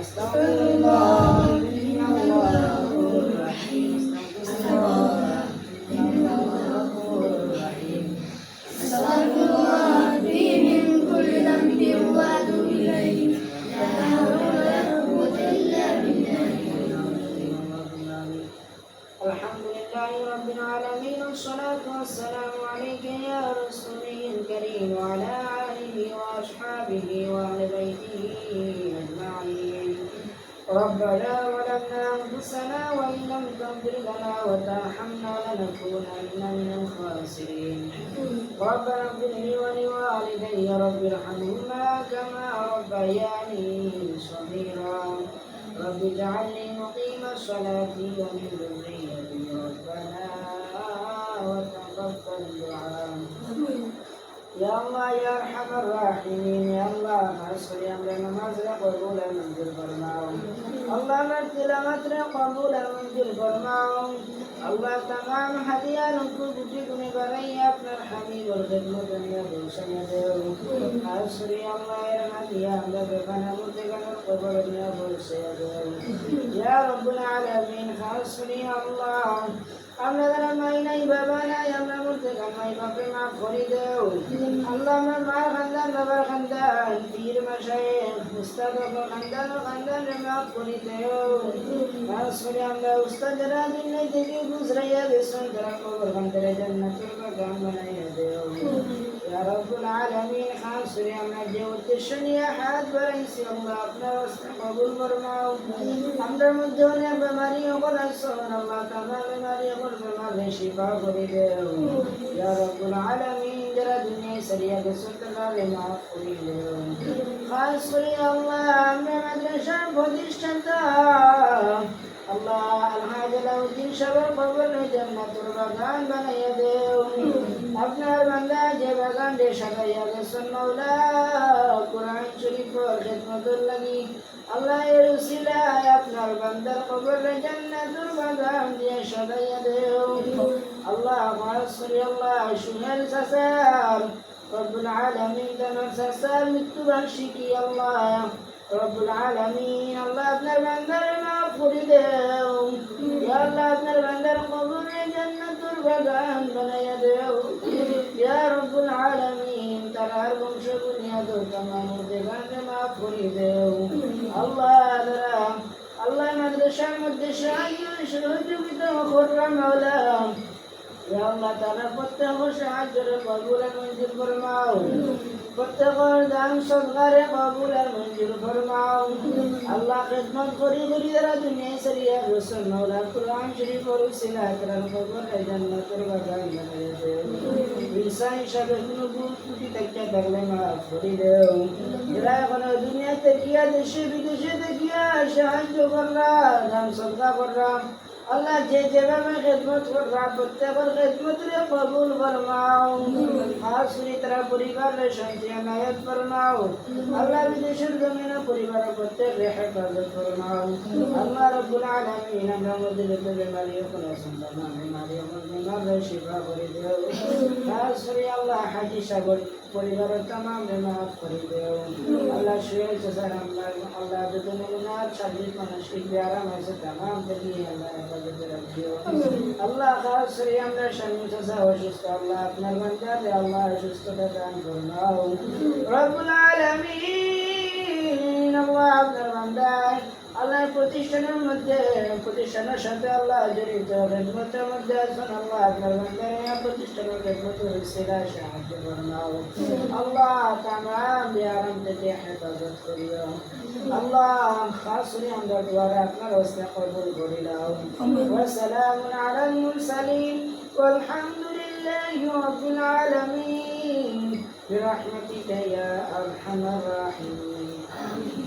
استغفر الله العالمين والصلاة والسلام عليك يا رسولي الكريم وعلى آله وأصحابه وأهل بيته أجمعين. ربنا ظلمنا أنفسنا وإن لم تغفر لنا وترحمنا لنكونن من الخاسرين. ربنا اغفر لي ولوالدي رب ارحمهما كما ربياني صغيرا. رب اجعلني مقيم الصلاة ومن ذريتي আল্লাহ ইয়া হামার রাহিম আল্লাহ আমার সরিয়াম রে নামাজ রে কবুল মঞ্জুর ফরমাও। আল্লাহ আমার তিলাওয়াত রে কবুল মঞ্জুর ফরমাও। আল্লাহ तमाम হাদিয়া নুকু বুঝি গুনে বানাই, আপনার হামিদ ওর খেদমত নিয়ে বসে দেও আর সরিয়াম মায়ের হাদিয়া আমরা বেখানা বলতে গেলে কবুল নিয়ে বসে দেও ইয়া রব্বুল আলামিন খাস সরিয়াম আল্লাহ আমরা মাই নাই, বাবা নাই, আমরা মরতে কামাই বাপে মা করে দেও। আল্লাহ আমার মার খানদান, বাবার খানদান, পীর খানদান রে মাফ করে দেও। খাস করে আমরা উস্তাদ যারা দিন নাই থেকে গুজরাইয়া বেসন তারা কবর খানদারে জান্নাতের বাগান বানাইয়া দেও। রব্বুল আলামিন কাউন্সিলে আমরা যে উদ্দেশ্য নিয়ে হাত বাড়াইছি, আল্লাহ আপনার কবুল ফরমাও। আমরা মধ্যে আল্লাহ আলহাজ আলাউদ্দিন সাহেবের কবর জান্নাতুল বাগান বানাইয়া দেও। আপনার বান্দা যে বাগান রে সাজাইয়া গেছেন, মাওলা, কোরআন শরীফের খেদমতের লাগি। আল্লাহ এর উসিলায় আপনার বান্দার কবর রে জান্নাতুল বাগান দিয়ে সাজাইয়া দেও। আল্লাহ মাসরি আল্লাহ সুহেল সাসার রব্বুল আলামিন তানার সাসার মৃত্যুবার্ষিকী, আল্লাহ, রব্বুল আলামিন, আল্লাহ আপনার বান্দার মাফ করে দেও আল্লাহ আপনার বান্দার কবরে জান্নাতুল বাগান বানাইয়া দেও। ইয়া রব্বুল আলামিন তারার বংশ বুনিয়াদ তামাম দেগানে মাফ করে দেও। আল্লাহ তারা, আল্লাহ মাদ্রাসার মধ্যে সাহায্য সহযোগিতা করলাম আল্লাহ তারা প্রত্যেক সাহায্যের কবুল মঞ্জুর ফরমাও। প্রত্যেকের দান সদকারে কবুল আর মঞ্জুর ফরমাও। আল্লাহ খেদমত করি করি যারা দুনিয়ায় সরিয়া রসুল মৌলা কুরআন শরীফ পড়ুছিলা তারা কবর জান্নাতের বাগান বানাইয়া দেও ইনসান হিসাবে কোনো ভুল ত্রুটি থেকে থাকলে দুনিয়াতে গিয়া দেশে বিদেশে দেখিয়া সাহায্য করলা দান করলাম। আল্লাহ যে যেভাবে খেদমত করবা প্রত্যেকের খেদমতরে কবুল ফরমাও খাস করে তারা পরিবারের শান্তি আনায়ত ফরমাও আল্লাহ বিদেশের জমিনে পরিবারের প্রত্যেকের হেফাজত ফরমাও আল্লাহ রব্বুল আলামিন আমরা মধ্যে যত বেমারি কোনো সন্তান বেমারি আমার বেমারের শিফা করে দেও খাস করে আল্লাহ হাজি সাগর পরিবারের তামাম বেমার করে দেও আল্লাহ শুয়ে চাচার আমরা আল্লাহ শারীরিক মানসিক ব্যায়াম আছে তামাম থেকে আল্লাহ হেফাজতে আল্লাহ করে আমরা স্বামী অসুস্থ। আল্লাহ আপনার বান্দারে আল্লাহ সুস্থতা দান করুন। আল্লাহ আপনার বান্দায় আল্লাহ প্রতিষ্ঠানের মধ্যে প্রতিষ্ঠানের সাথে আল্লাহ জড়িত খেদমতের মধ্যে আছেন আল্লাহ আপনার বান্দারে প্রতিষ্ঠানের খেদমত হয়েছিল সাহায্য ফরমাও আল্লাহ তামাম বিয়ারাম থেকে হেফাজত করিও আল্লাহ খাস করে আমরা দুয়ারে আপনার হস্তে কবুল করে দাও وسلام على المرسلين والحمد لله رب العالمين برحمتك يا أرحم الراحمين